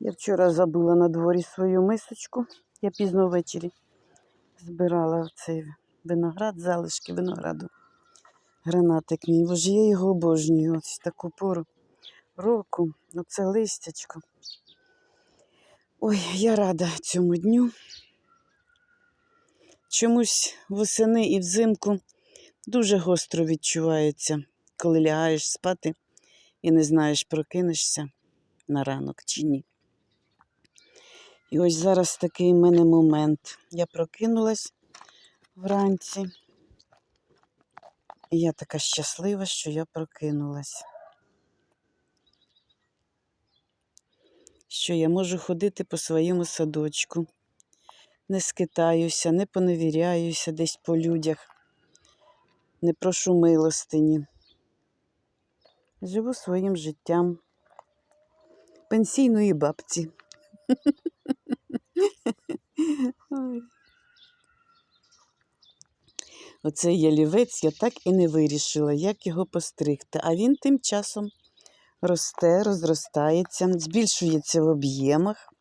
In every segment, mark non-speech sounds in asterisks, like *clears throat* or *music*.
Я вчора забула на дворі свою мисочку. Я пізно ввечері збирала цей виноград, залишки винограду. Гранатик мій. Боже, я його обожнюю. Ось таку пору року. Оце листячко. Ой, я рада цьому дню. Чомусь восени і взимку дуже гостро відчувається, коли лягаєш спати і не знаєш, прокинешся на ранок чи ні. І ось зараз такий в мене момент. Я прокинулась вранці. І я така щаслива, що я прокинулась. Що я можу ходити по своєму садочку. Не скитаюся, не поневіряюся десь по людях, не прошу милостині. Живу своїм життям пенсійної бабці. *laughs* *laughs* Оцей ялівець я так і не вирішила, як його постригти. А він тим часом росте, розростається, збільшується в об'ємах.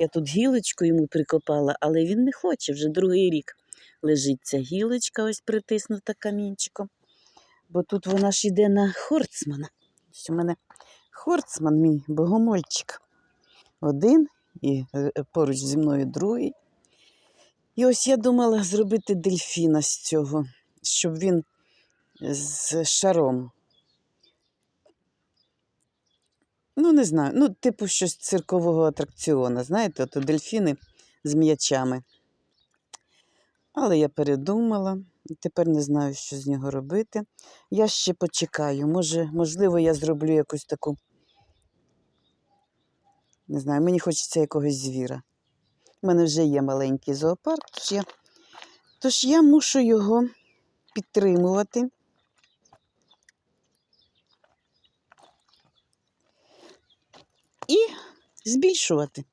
Я тут гілочку йому прикопала, але він не хоче. Вже другий рік лежить ця гілочка, ось притиснута камінчиком. Бо тут вона ж йде на хорцмана. Ось у мене хорцман, мій богомольчик. Один і е, поруч зі мною другий. І ось я думала зробити дельфіна з цього, щоб він з шаром. Ну, не знаю, ну, типу щось циркового атракціона, знаєте, ото дельфіни з м'ячами. Але я передумала, тепер не знаю, що з нього робити. Я ще почекаю. Може, можливо, я зроблю якусь таку. Не знаю, мені хочеться якогось звіра. У мене вже є маленький зоопарк, тож я, тож я мушу його підтримувати. І збільшувати.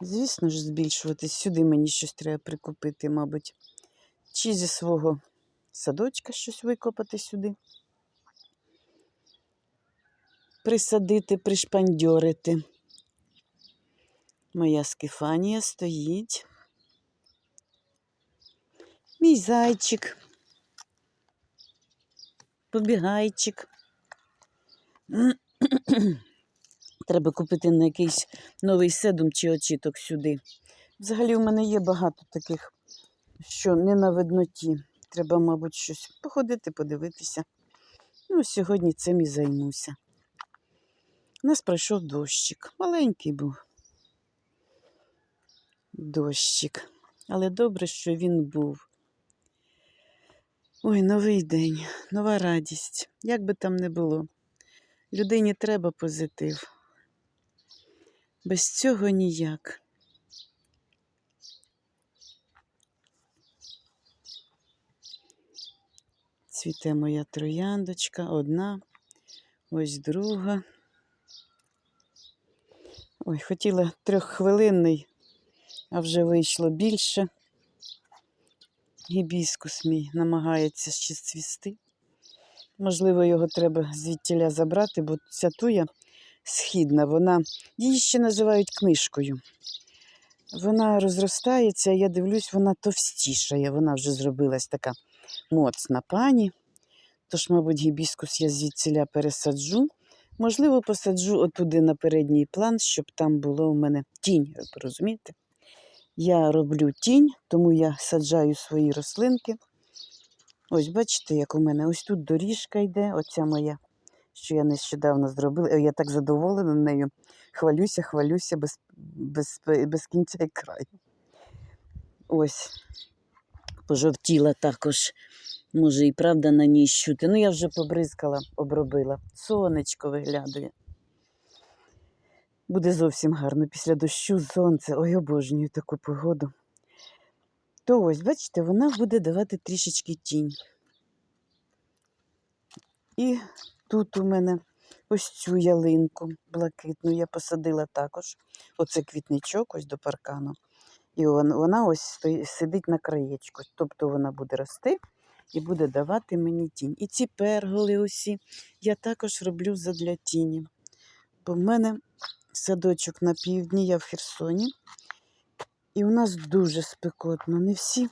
Звісно ж, збільшувати. Сюди мені щось треба прикупити, мабуть. Чи зі свого садочка щось викопати сюди. Присадити, пришпандьорити. Моя скефанія стоїть. Мій зайчик. Побігайчик. *clears throat* Треба купити на якийсь новий седум чи очіток сюди. Взагалі, у мене є багато таких, що не на видноті. Треба, мабуть, щось походити, подивитися. Ну, сьогодні цим і займуся. У нас пройшов дощик. Маленький був дощик. Але добре, що він був. Ой, новий день, нова радість. Як би там не було. Людині треба позитив. Без цього ніяк. Цвіте моя трояндочка, одна, ось друга. Ой, хотіла трьоххвилинний, а вже вийшло більше. Гібіскус мій намагається ще цвісти. Можливо, його треба звідтіля забрати, бо ця туя східна, вона її ще називають книжкою. Вона розростається, я дивлюсь, вона товстішає. Вона вже зробилась така моцна пані. Тож, мабуть, гібіскус я звідсіля пересаджу. Можливо, посаджу отуди на передній план, щоб там було у мене тінь, розумієте? Я роблю тінь, тому я саджаю свої рослинки. Ось, бачите, як у мене ось тут доріжка йде, оця моя, що я нещодавно зробила. Я так задоволена нею. Хвалюся, хвалюся без, без, без кінця і краю. Ось, пожовтіла також. Може, і правда на ній щути. Ну, я вже побризкала, обробила. Сонечко виглядає. Буде зовсім гарно після дощу сонце. Ой, обожнюю таку погоду. То ось, бачите, вона буде давати трішечки тінь. І тут у мене ось цю ялинку блакитну я посадила також. Оце квітничок ось до паркану. І вона ось сидить на краєчку. Тобто вона буде рости і буде давати мені тінь. І ці перголи усі я також роблю задля тіні. Бо в мене садочок на півдні, я в Херсоні. І у нас дуже спекотно. Не всі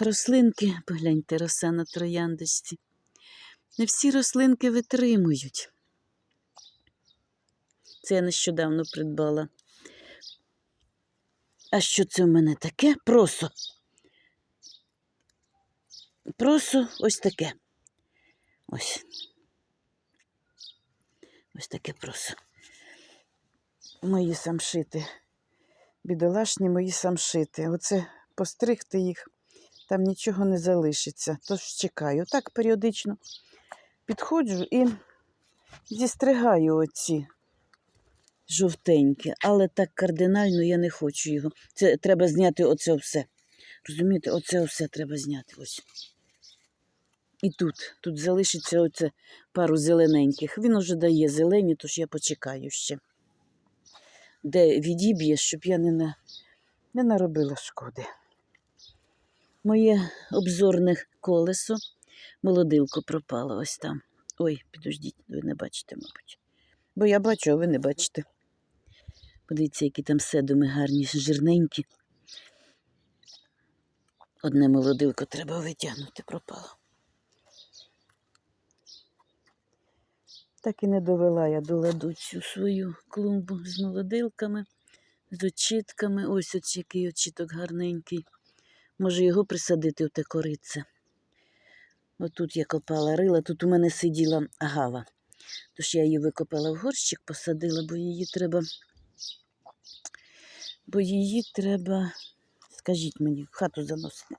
рослинки, погляньте, роса на трояндочці. Не всі рослинки витримують. Це я нещодавно придбала. А що це в мене таке? Просо. Просо ось таке. Ось. Ось таке просо. Мої самшити. Бідолашні мої самшити. Оце постригти їх, там нічого не залишиться. Тож чекаю. Так періодично підходжу і зістригаю оці жовтенькі, але так кардинально я не хочу його. Це треба зняти оце все. Розумієте, оце все треба зняти. Ось. І тут, тут залишиться оце пару зелененьких. Він уже дає зелені, тож я почекаю ще. Де відіб'є, щоб я не, на... не наробила шкоди. Моє обзорне колесо, молодилко пропало ось там. Ой, підождіть, ви не бачите, мабуть. Бо я бачу, а ви не бачите. Подивіться, які там седуми гарні, жирненькі. Одне молодилко треба витягнути, пропало. Так і не довела я до ладу цю свою клумбу з молодилками, з очітками. Ось ось який очіток гарненький. Може його присадити в те корице. Отут я копала рила, тут у мене сиділа гава. Тож я її викопала в горщик, посадила, бо її треба. Бо її треба, скажіть мені, в хату заносити.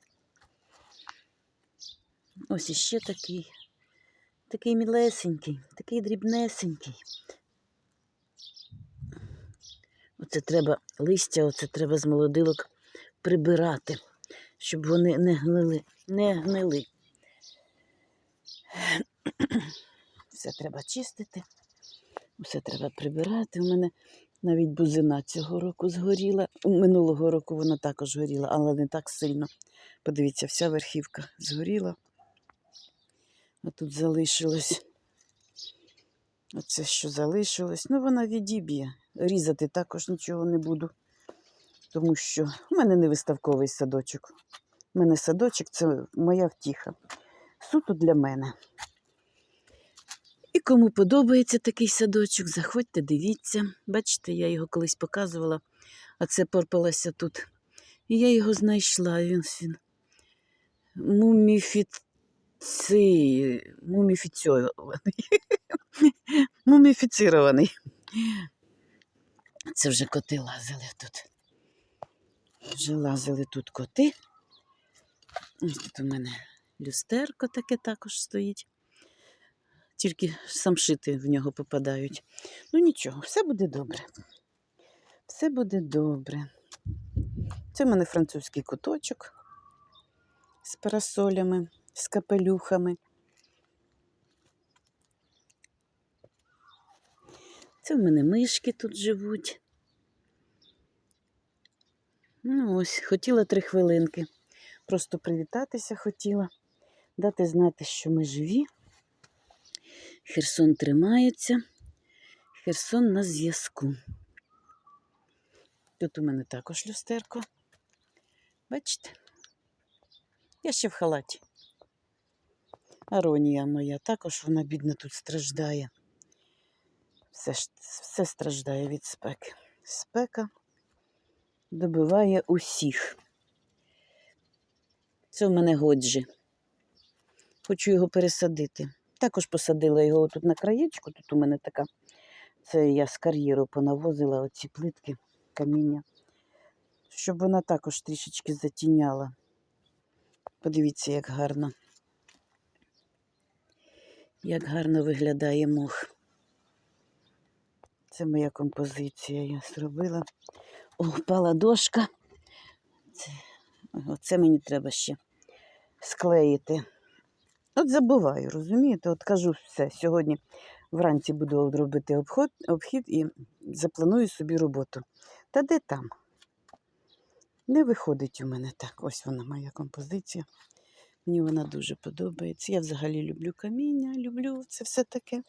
Ось іще такий. Такий мілесенький, такий дрібнесенький. Оце треба листя, оце треба з молодилок прибирати, щоб вони не гнили, не гнили. Все треба чистити, все треба прибирати. У мене навіть бузина цього року згоріла. Минулого року вона також горіла, але не так сильно. Подивіться, вся верхівка згоріла. А тут залишилось. Оце що залишилось. Ну, вона відіб'є. Різати також нічого не буду, тому що в мене не виставковий садочок. У мене садочок це моя втіха. Суто для мене. І кому подобається такий садочок, заходьте, дивіться. Бачите, я його колись показувала, а це порпалося тут. І я його знайшла. Він, він муміфіт цей муміфіцьований. *laughs* Муміфіцірований. Це вже коти лазили тут. Вже лазили тут коти. Ось тут у мене люстерко таке також стоїть. Тільки самшити в нього попадають. Ну нічого, все буде добре. Все буде добре. Це в мене французький куточок з парасолями з капелюхами. Це в мене мишки тут живуть. Ну ось, хотіла три хвилинки. Просто привітатися хотіла, дати знати, що ми живі. Херсон тримається, Херсон на зв'язку. Тут у мене також люстерко. Бачите? Я ще в халаті. Аронія моя, також вона бідна тут страждає. Все, все страждає від спеки. Спека добиває усіх. Це в мене годжі. Хочу його пересадити. Також посадила його тут на краєчку. Тут у мене така. Це я з кар'єру понавозила оці плитки каміння, щоб вона також трішечки затіняла. Подивіться, як гарно. Як гарно виглядає мох. Це моя композиція, я зробила. О, впала дошка. Це, оце мені треба ще склеїти. От забуваю, розумієте? От кажу все. Сьогодні вранці буду робити обход, обхід і запланую собі роботу. Та де там? Не виходить у мене так. Ось вона моя композиція. Мені вона дуже подобається. Я взагалі люблю каміння, люблю це все таке.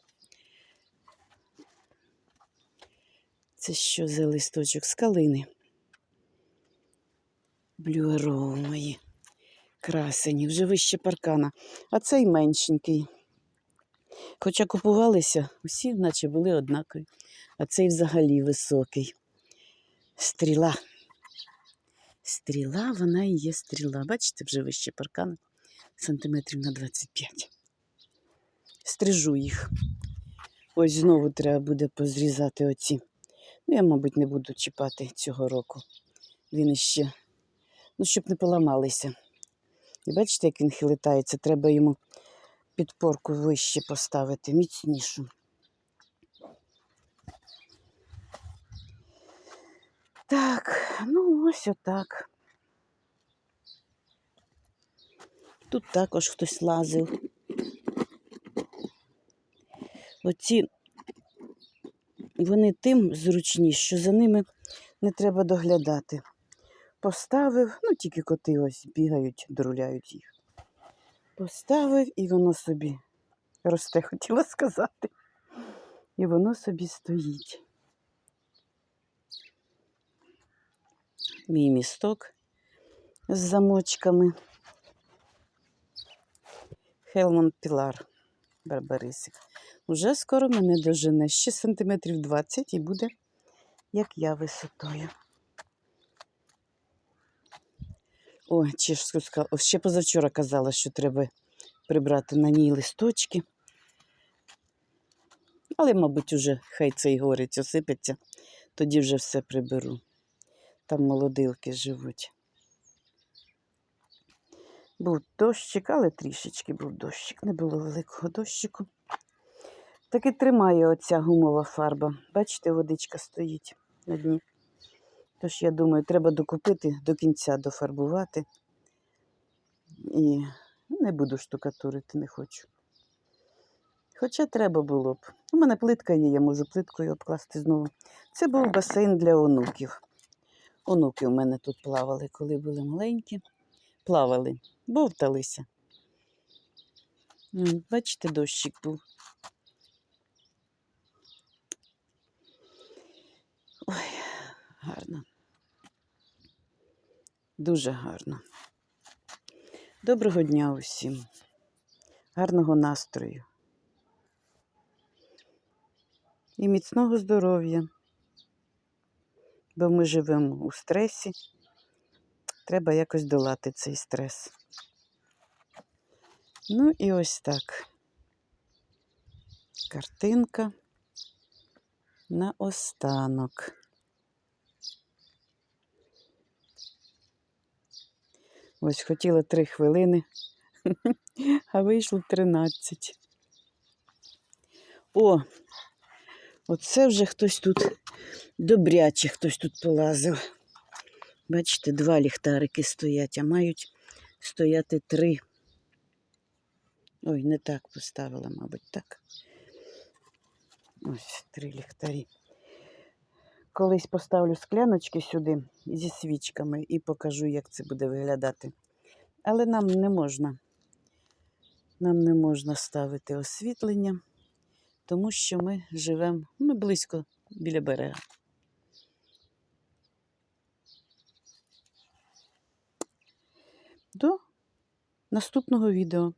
Це що за листочок з калини? Блюероу мої. Красені, вже вище паркана. А цей меншенький. Хоча купувалися, усі наче були однакові. А цей взагалі високий. Стріла. Стріла, вона і є стріла. Бачите, вже вище паркана сантиметрів на 25. Стрижу їх. Ось знову треба буде позрізати оці. Ну, я, мабуть, не буду чіпати цього року. Він іще, ну, щоб не поламалися. І бачите, як він хилитається, треба йому підпорку вище поставити, міцнішу. Так, ну ось отак. Тут також хтось лазив. Оці вони тим зручні, що за ними не треба доглядати. Поставив, ну тільки коти ось бігають, друляють їх. Поставив і воно собі росте, хотіла сказати. І воно собі стоїть. Мій місток з замочками. Хелмон Пілар Барбарисик. Уже скоро мене дожене. Ще сантиметрів 20 і буде, як я висотою. О, чи ж сказала, ще позавчора казала, що треба прибрати на ній листочки. Але, мабуть, уже хай цей горець осипеться, тоді вже все приберу. Там молодилки живуть. Був дощик, але трішечки був дощик. Не було великого дощику. Так і тримає оця гумова фарба. Бачите, водичка стоїть на дні. Тож, я думаю, треба докупити до кінця дофарбувати. І не буду штукатурити, не хочу. Хоча треба було б. У мене плитка є, я можу плиткою обкласти знову. Це був басейн для онуків. Онуки у мене тут плавали, коли були маленькі. Плавали, бовталися. Бачите, дощик був. Ой, гарно. Дуже гарно. Доброго дня усім. Гарного настрою. І міцного здоров'я. Бо ми живемо у стресі. Треба якось долати цей стрес. Ну і ось так. Картинка на останок. Ось хотіла три хвилини, *laughs* а вийшло 13. О, оце вже хтось тут добряче хтось тут полазив. Бачите, два ліхтарики стоять, а мають стояти три. Ой, не так поставила, мабуть, так. Ось три ліхтарі. Колись поставлю скляночки сюди зі свічками і покажу, як це буде виглядати. Але нам не можна. Нам не можна ставити освітлення, тому що ми живемо ми близько біля берега. До наступного відео.